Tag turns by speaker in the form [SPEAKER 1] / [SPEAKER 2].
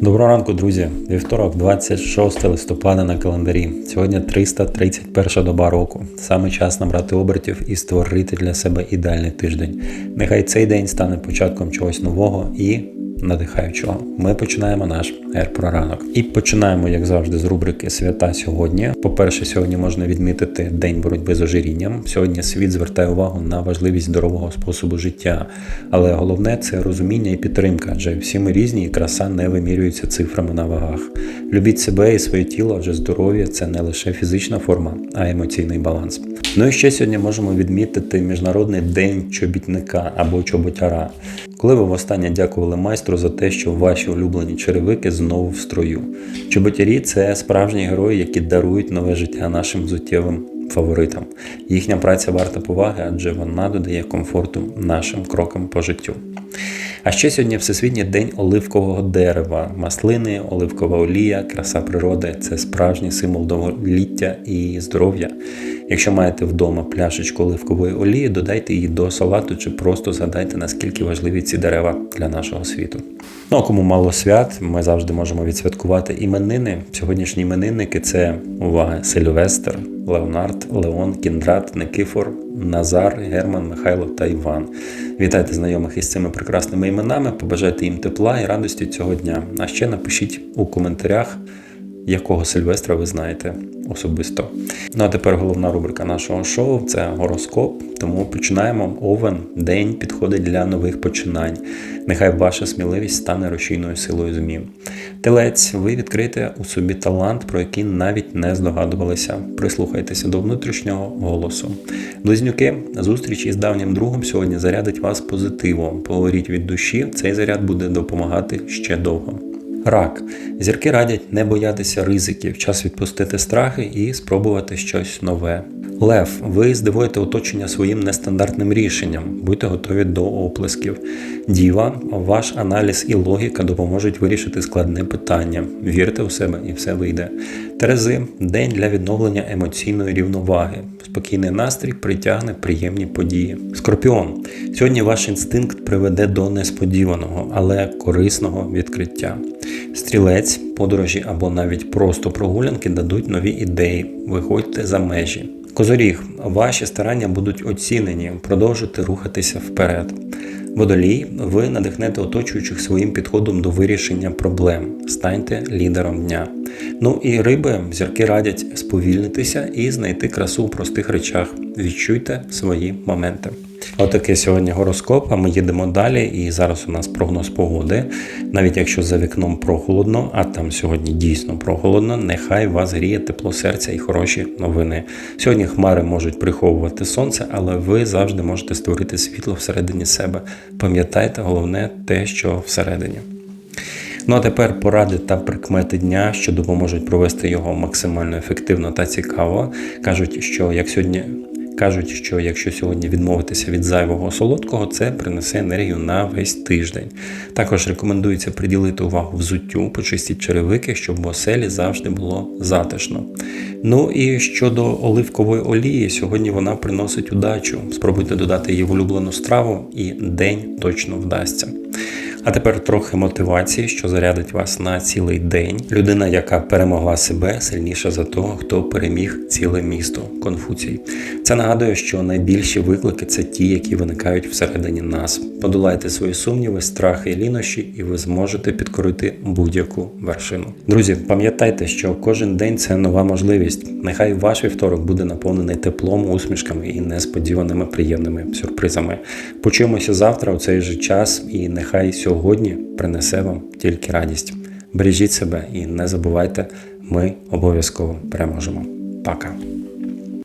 [SPEAKER 1] Доброго ранку, друзі. Вівторок, 26 листопада на календарі. Сьогодні 331 доба року. Саме час набрати обертів і створити для себе ідеальний тиждень. Нехай цей день стане початком чогось нового і надихаючого. Ми починаємо наш ранок. І починаємо, як завжди, з рубрики Свята сьогодні. По-перше, сьогодні можна відмітити День боротьби з ожирінням. Сьогодні світ звертає увагу на важливість здорового способу життя. Але головне це розуміння і підтримка, адже всі ми різні, і краса не вимірюється цифрами на вагах. Любіть себе і своє тіло, адже здоров'я це не лише фізична форма, а емоційний баланс. Ну і ще сьогодні можемо відмітити Міжнародний день чобітника або чоботяра. Коли ви востаннє дякували майстру за те, що ваші улюблені черевики знову в строю. Чоботярі це справжні герої, які дарують нове життя нашим взуттєвим фаворитам. Їхня праця варта поваги, адже вона додає комфорту нашим крокам по життю. А ще сьогодні Всесвітній день оливкового дерева, маслини, оливкова олія, краса природи це справжній символ довголіття і здоров'я. Якщо маєте вдома пляшечку оливкової олії, додайте її до салату чи просто згадайте, наскільки важливі ці дерева для нашого світу. Ну а кому мало свят, ми завжди можемо відсвяткувати іменини. Сьогоднішні іменинники це увага, Сильвестр, Леонард, Леон, Кіндрат, Никифор, Назар, Герман, Михайло та Іван. Вітайте знайомих із цими прекрасними іменами, побажайте їм тепла і радості цього дня. А ще напишіть у коментарях, якого Сильвестра ви знаєте особисто. Ну а тепер головна рубрика нашого шоу це гороскоп. Тому починаємо. Овен день підходить для нових починань. Нехай ваша сміливість стане рушійною силою змін. Телець, ви відкрите у собі талант, про який навіть не здогадувалися. Прислухайтеся до внутрішнього голосу. Близнюки, зустріч із давнім другом сьогодні зарядить вас позитивом. Поговоріть від душі, цей заряд буде допомагати ще довго. Рак. Зірки радять не боятися ризиків, час відпустити страхи і спробувати щось нове. Лев, ви здивуєте оточення своїм нестандартним рішенням, будьте готові до оплесків. Діва, ваш аналіз і логіка допоможуть вирішити складне питання. Вірте у себе і все вийде. Терези день для відновлення емоційної рівноваги. Спокійний настрій притягне приємні події. Скорпіон. Сьогодні ваш інстинкт приведе до несподіваного, але корисного відкриття. Стрілець, подорожі або навіть просто прогулянки дадуть нові ідеї. Виходьте за межі. Козоріг, ваші старання будуть оцінені, продовжуйте рухатися вперед. Водолій, ви надихнете оточуючих своїм підходом до вирішення проблем. Станьте лідером дня. Ну і риби, зірки радять сповільнитися і знайти красу у простих речах. Відчуйте свої моменти. Отаке сьогодні гороскоп, а ми їдемо далі. І зараз у нас прогноз погоди. Навіть якщо за вікном прохолодно, а там сьогодні дійсно прохолодно, нехай вас гріє тепло серця і хороші новини. Сьогодні хмари можуть приховувати сонце, але ви завжди можете створити світло всередині себе. Пам'ятайте головне те, що всередині. Ну а тепер поради та прикмети дня, що допоможуть провести його максимально ефективно та цікаво. Кажуть, що як сьогодні. Кажуть, що якщо сьогодні відмовитися від зайвого солодкого, це принесе енергію на весь тиждень. Також рекомендується приділити увагу взуттю, почистіть черевики, щоб в оселі завжди було затишно. Ну і щодо оливкової олії, сьогодні вона приносить удачу. Спробуйте додати її в улюблену страву, і день точно вдасться. А тепер трохи мотивації, що зарядить вас на цілий день. Людина, яка перемогла себе, сильніша за того, хто переміг ціле місто. Конфуцій. Це нагадує, що найбільші виклики це ті, які виникають всередині нас. Подолайте свої сумніви, страхи і лінощі, і ви зможете підкорити будь-яку вершину. Друзі, пам'ятайте, що кожен день це нова можливість. Нехай ваш вівторок буде наповнений теплом, усмішками і несподіваними приємними сюрпризами. Почуємося завтра у цей же час, і нехай сьогодні принесе вам тільки радість. Бережіть себе і не забувайте, ми обов'язково переможемо. Пока.